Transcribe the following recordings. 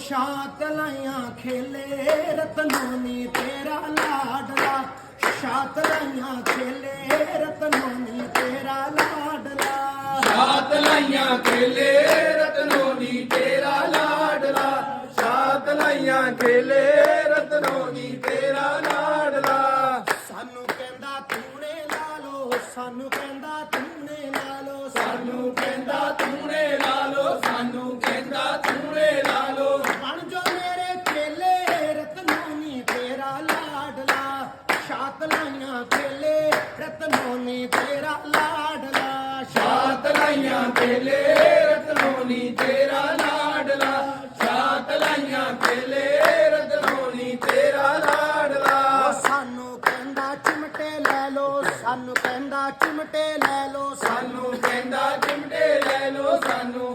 ਸ਼ਾਤ ਲਾਈਆਂ ਖੇਲੇ ਰਤਨੋਂ ਨੀ ਤੇਰਾ ਲਾਡਲਾ। ਸ਼ਾਤ ਲਾਈਆਂ ਖੇਲੇ ਰਤਨੋਂ ਨੀ ਤੇਰਾ ਲਾਡਲਾ। ਸਾਤ ਲਾਈਆਂ ਖੇਲੇ ਰਤਨੋ ਨੀ ਤੇਰਾ ਲਾਡਲਾ। ਸਾਤ ਲਾਈਆਂ ਖੇਲੇ ਰਤਨੋ ਨੀ ਤੇਰਾ ਲਾਡਲਾ। ਸਾਨੂੰ ਕਹਿੰਦਾ ਤੂਨੇ ਲਾ ਲੋ ਸਾਨੂੰ ਕਹਿੰਦਾ ਤੂਨੇ ਲਾ ਲੋ ਸਾਨੂੰ ਕਹਿੰਦਾ ਤੂਨੇ ਲਾ ਲੋ ਸਾਨੂੰ ਕਹਿੰਦਾ ਤੂਨੇ ਲਾ ਲੋ ਬਣ ਜੋ ਮੇਰੇ ਚੇਲੇ ਰਤਨੋਂ ਨੀ ਤੇਰਾ ਲਾਡਲਾ ਸ਼ਾਤ ਲਾਈਆਂ ਖੇਲੇ ਰਤਨੋਂ ਨੀ ਤੇਰਾ ਲਾਡਲਾ। ਸਾਤ ਲਾਈਆਂ ਖੇਲੇ ਰਤਨੋ ਨੀ ਤੇਰਾ ਲਾਡਲਾ। ਸਾਤ ਲਾਈਆਂ ਖੇਲੇ ਰਤਨੋ ਨੀ ਤੇਰਾ ਲਾਡਲਾ। ਸਾਨੂੰ ਕਹਿੰਦਾ ਚਿਮਟੇ ਲੈ ਲੋ ਸਾਨੂੰ ਕਹਿੰਦਾ ਚਿਮਟੇ ਲੈ ਲੋ ਸਾਨੂੰ ਕਹਿੰਦਾ ਚਿਮਟੇ ਲੈ ਲੋ ਸਾਨੂੰ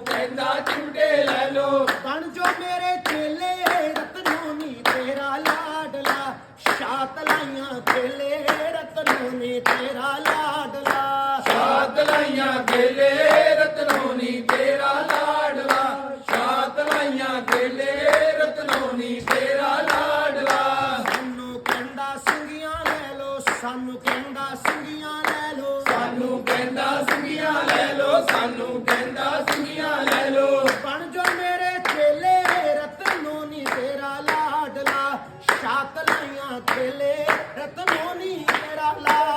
ਗੇਲੇ ਰਤਨੂ ਨੇ ਤੇਰਾ ਲਾਡਲਾ। ਸਾਤ ਲਾਈਆਂ ਗੇਲੇ ਰਤਨੂ ਨੇ ਤੇਰਾ ਲਾਡਲਾ। ਸਾਤ ਲਾਈਆਂ ਗੇਲੇ ਰਤਨੂ ਨੇ ਤੇਰਾ ਲਾਡਲਾ। ਸਾਨੂੰ ਕਹਿੰਦਾ ਸਿੰਘੀਆਂ ਲੈ ਲੋ ਸਾਨੂੰ ਕਹਿੰਦਾ ਸਿੰਘੀਆਂ ਲੈ ਲੋ ਸਾਨੂੰ ਕਹਿੰਦਾ ਸਿੰਘੀਆਂ ਤੇਲੇ ਰਤਨੋ ਨੀ ਤੇਰਾ ਲਾ